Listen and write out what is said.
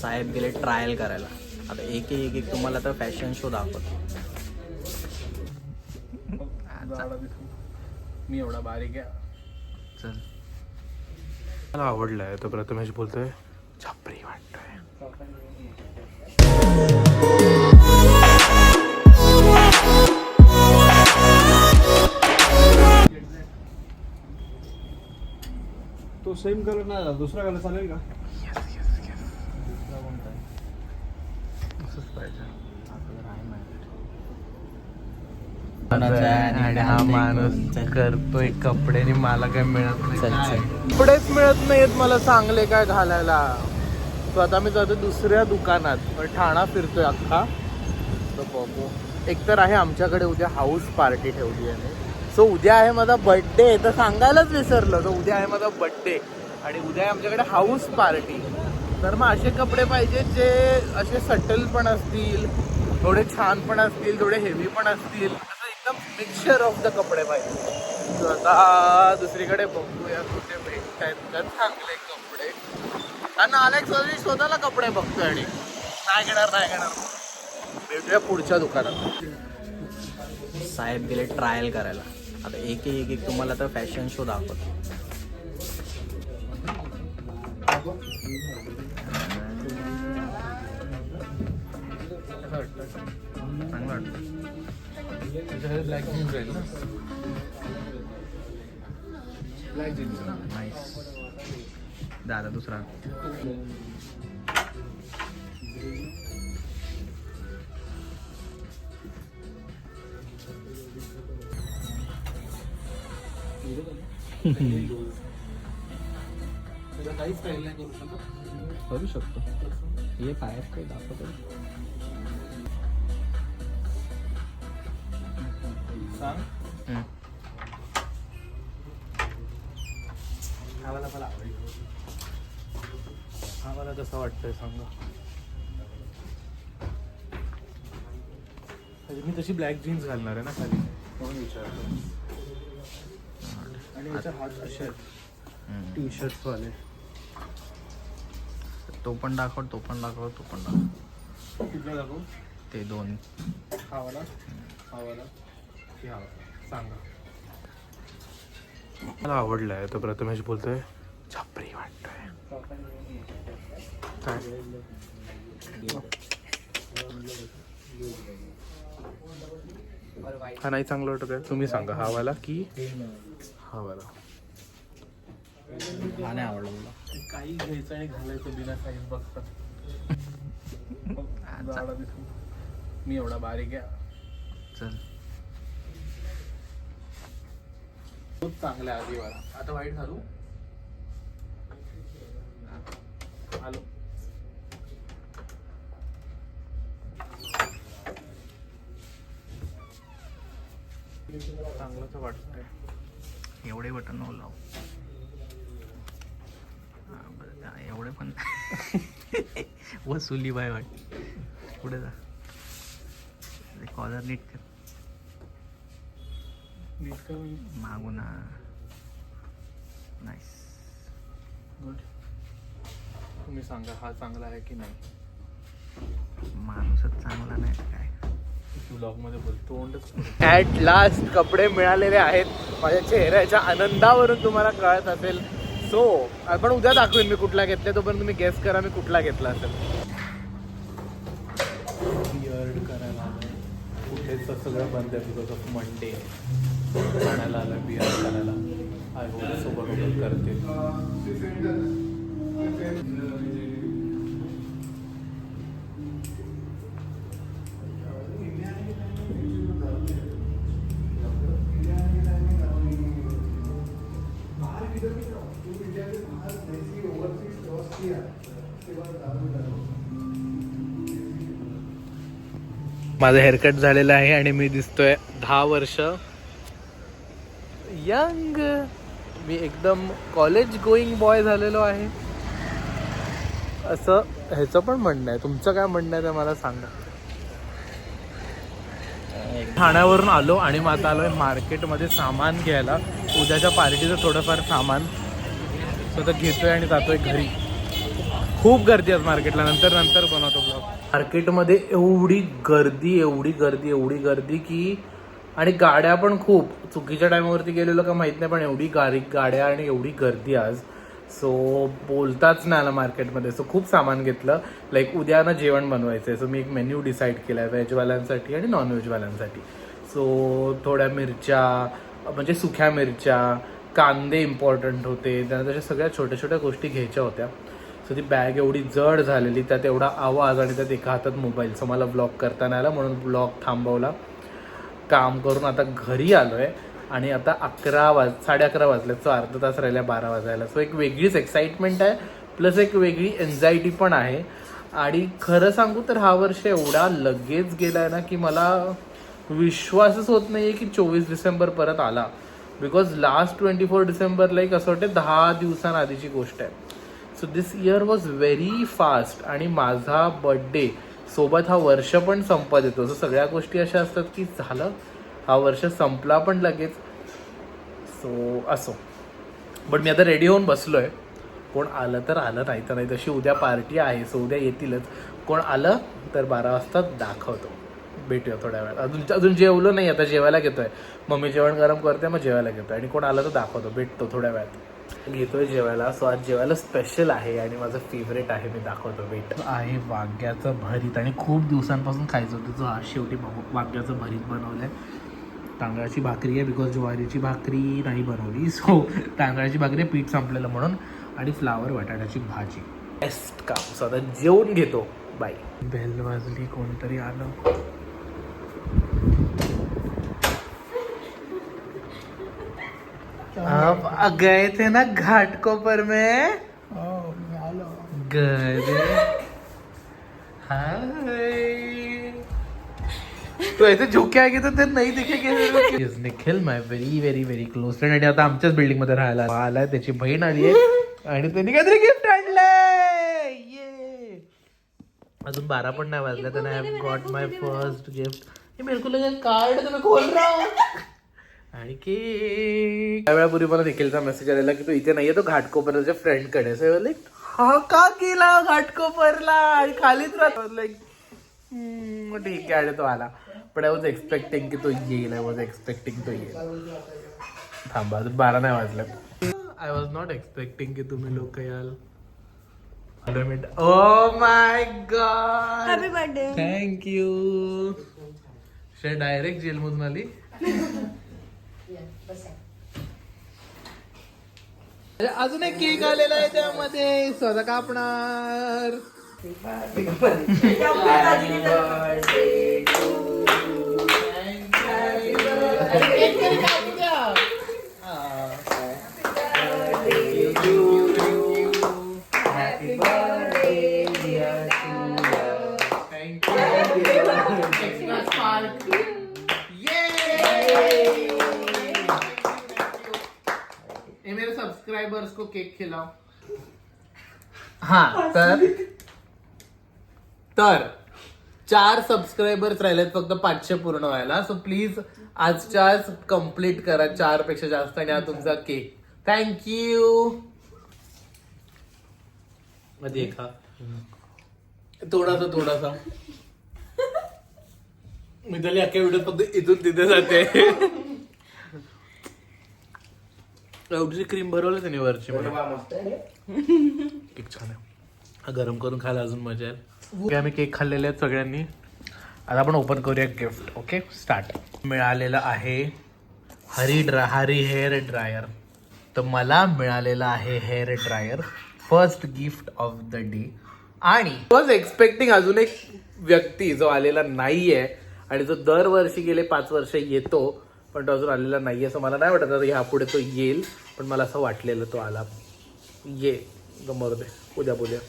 साहेब गेले ट्रायल करायला. आता एक एक एक तुम्हाला तर फॅशन शो दाखवतो. मी एवढा बारीक आहे. चल. मला आवडलाय तो प्रथमेश बोलतोय छपरी वाटतोय. तो सेम कलर नाही दुसरा कलर चालेल का? आणि हा माणूस करतोय कपडे आणि मला काय मिळत नाही. कपडेच मिळत नाहीत मला चांगले काय घालायला. तो आता मी जातो दुसऱ्या दुकानात. पण ठाणा फिरतोय अख्खा. तर बघू. एकतर आहे आमच्याकडे उद्या हाऊस पार्टी ठेवली आहे सो उद्या आहे माझा बर्थडे तर सांगायलाच विसरलं. तर उद्या आहे माझा बर्थडे आणि उद्या आहे आमच्याकडे हाऊस पार्टी तर मग असे कपडे पाहिजे जे असे सटल पण असतील थोडे छान पण असतील थोडे हेवी पण असतील. असं एकदम मिक्सचर ऑफ द कपडे पाहिजे. आता दुसरीकडे बघूया कुठे भेटत आहेत का चांगले कपडे. आणि अलेक्स ऑलरेडी स्वतःला कपडे बघतोय आणि. नाही घेणार नाही घेणार. भेटूया पुढच्या दुकानात. साहेब गेले ट्रायल करायला. आता एक एक एक तुम्हाला तर फॅशन शो दाखवतो. वाटतं ब्लॅक जीन्स राहील ना ब्लॅक जीन्स नाईस दादा दुसरा. करू शकत. हे काय काय दाखवतो सांग. हम्म. हा मला हा मला कसं वाटतंय सांगा. मी तशी ब्लॅक जीन्स घालणार आहे ना खाली. म्हणून विचारतो. आणि याचे हात असे आहेत हम्म. टी शर्ट वाले तो पण दाखव तो पण दाखव तो पण दाखव. कुठला दाखवू? ते दोन. हा वाला. हा वाला. हा सांगा. मला आवडलाय तो प्रथमेश बोलतोय छपरी वाटतोय. काय? हा नाही चांगलं वाटत आहे. तुम्ही सांगा हा वाला की हा वाला? हा नाही आवडला मला. काही घ्यायचं आणि घालायचं बिना साईज बघता. जाडा दिसू मी एवढा बारीक आहे. चल. खूप चांगला आहे आधी आता वाईट घालू आलो चांगलंच वाटतंय. एवढे बटन नको लावू. बरं, त्या एवढे पण वसुली बाय वाट. पुढे जा. कॉलर नीट कर. करून मागून नाईस गुड तुम्ही सांगा हा चांगला आहे की नाही? माणूसच चांगला नाही काय? ब्लॉगमध्ये बोल तोंडच ऍट लास्ट कपडे मिळालेले आहेत. माझ्या चेहऱ्याच्या आनंदावरून तुम्हाला कळत असेल. सो आपण उद्या दाखवेन मी कुठला घेतला तोपर्यंत तुम्ही गेस करा मी कुठला घेतला असेल. करायला कुठेच सगळं बंद आहे बिकॉज ऑफ मंडे ठाण्याला आलं आर करायला आय होप सो बरोबर करतील माझं हेअरकट झालेलं आहे आणि मी दिसतोय दहा वर्ष यंग मी एकदम कॉलेज गोईंग बॉय झालेलो आहे. असं ह्याचं पण म्हणणं आहे. तुमचं काय म्हणणं आहे ते मला सांगा. ठाण्यावरून आलो आणि मग आता आलोय मार्केटमध्ये सामान घ्यायला. उद्याच्या पार्टीचं थोडंफार सामान. सो तर घेतोय आणि जातोय घरी. खूप गर्दी आहे मार्केटला. नंतर नंतर बनवतो ब्लॉग. मार्केटमध्ये एवढी गर्दी एवढी गर्दी एवढी गर्दी की आणि गाड्या पण खूप. चुकीच्या टायमावरती गेलेलो का माहीत नाही पण एवढी गाडी गाड्या आणि एवढी गर्दी आज. सो बोलताच नाही आला मार्केटमध्ये. सो खूप सामान घेतलं. लाईक उद्या ना जेवण बनवायचं आहे सो मी एक मेन्यू डिसाईड केला आहे व्हेजवाल्यांसाठी आणि नॉनव्हेजवाल्यांसाठी सो थोड्या मिरच्या म्हणजे सुक्या मिरच्या कांदे इम्पॉर्टंट होते. त्यांना तशा सगळ्या छोट्या छोट्या गोष्टी घ्यायच्या होत्या. सो ती बॅग एवढी जड झालेली त्यात एवढा आवाज आणि त्यात एका हातात मोबाईल सो मला ब्लॉक करता नाही आला म्हणून ब्लॉक थांबवला. काम करून आता घरी आलो आहे आणि आता अकरा वाज साडे अकरा वाजले सो अर्धा तास राहिल्या बारा वाजायला. सो एक वेगळीच एक्साइटमेंट आहे प्लस एक वेगळी एन्झायटी पण आहे. आणि खरं सांगू तर हा वर्ष एवढा लगेच गेलाय ना की मला विश्वासच होत नाही आहे की चोवीस डिसेंबर परत आला. बिकॉज लास्ट ट्वेंटी फोर डिसेंबरला एक असं वाटतं दहा दिवसांआधीची गोष्ट आहे. So this year was very fast आणि माझा बर्थडे सोबत हा वर्ष पण संपत येतो. सो सगळ्या गोष्टी अशा असतात की झालं हा वर्ष संपला पण लगेच. सो असो. बट मी आता रेडी होऊन बसलो आहे कोण आलं तर आलं नाही तर नाही. तशी उद्या पार्टी आहे सो उद्या येतीलच. कोण आलं तर बारा वाजता दाखवतो. भेटूया थोड्या वेळात. अजून अजून जेवलो नाही आता जेवायला घेतोय. मम्मी जेवण गरम करते मग जेवायला घेतोय. आणि कोण आलं तर दाखवतो भेटतो थोड्या वेळात. घेतोय जेवायला. सो आज जेवायला स्पेशल आहे आणि माझं फेवरेट आहे मी दाखवतो भेट आहे वांग्याचं भरीत. आणि खूप दिवसांपासून खायचं होतं जो आज शेवटी वांग्याचं भरीत बनवलंय. तांदळाची भाकरी आहे बिकॉज ज्वारीची भाकरी नाही बनवली. सो तांदळाची भाकरी आहे, पीठ संपलेलं म्हणून. आणि फ्लावर बटाट्याची भाजी. बेस्ट काम. सो आता जेवून घेतो. बाय बेल वाजली कोणतरी आलं. अब आ गए थे ना घाट कोपर में? गए। तो ऐसे झोके आगे तो ते नाही दिखेगे Nikhil my very very very close friend आणि आता आमच्याच बिल्डिंग मध्ये राहायला. आलाय त्याची बहीण आली आहे. आणि त्यांनी काहीतरी गिफ्ट आणलंय. ये अजून बारा पण नाही वाजल्या. त्याने I have got my first gift मेरे को लगा कार्ड तुम्ही खोल रहा. हो. आणि केक त्या वेळापूर्वी मला निखिलचा मेसेज आलेला की तू इथे नाहीये तो घाटकोपरच्या फ्रेंडकडे सो लाईक हा का केला घाटकोपरला? आणि खालीच राहतो लाईक ठीक आहे आणि तो आला. पण आय वॉज एक्सपेक्टिंग की तो येईल आय वॉज एक्सपेक्टिंग तो येईल. थांबा अजून बारा नाही वाजलं आय वॉज नॉट एक्सपेक्टिंग की तुम्ही लोक याल. ओ my god happy birthday thank you शे डायरेक्ट जेलमधून आली. अजून एक केक आलेला आहे त्यामध्ये. स्वतः कापणार. सब्सक्राइबर्स को केक खिलाओ। हा तर तर चार सबस्क्रायबर्स राहिलेत फक्त पाचशे पूर्ण व्हायला. सो प्लीज आजच्या आज कंप्लीट करा चारपेक्षा जास्त आणि हा तुमचा केक थँक्यू मध्ये एका थोडासा थोडासा. मी त्याला अख्या व्हिडिओ फक्त इथून तिथे जाते. एवढी क्रीम भरवलं त्याने वरची. मला केक छान आहे. हा गरम करून खायला अजून मजा येईल. आम्ही केक खाल्लेले आहेत सगळ्यांनी. आता आपण ओपन करूया गिफ्ट ओके स्टार्ट मिळालेलं आहे हरी ड्रा हरी हेअर ड्रायर तर मला मिळालेला आहे hair dryer first gift of the day आणि वॉज एक्सपेक्टिंग अजून एक व्यक्ती जो आलेला नाहीये आणि जो दरवर्षी गेले पाच वर्ष येतो पण तो अजून आलेला नाही असं मला नाही वाटत. आता ह्यापुढे तो येईल पण मला असं वाटलेलं तो आला. ये गमर दे. उद्या बोलूया.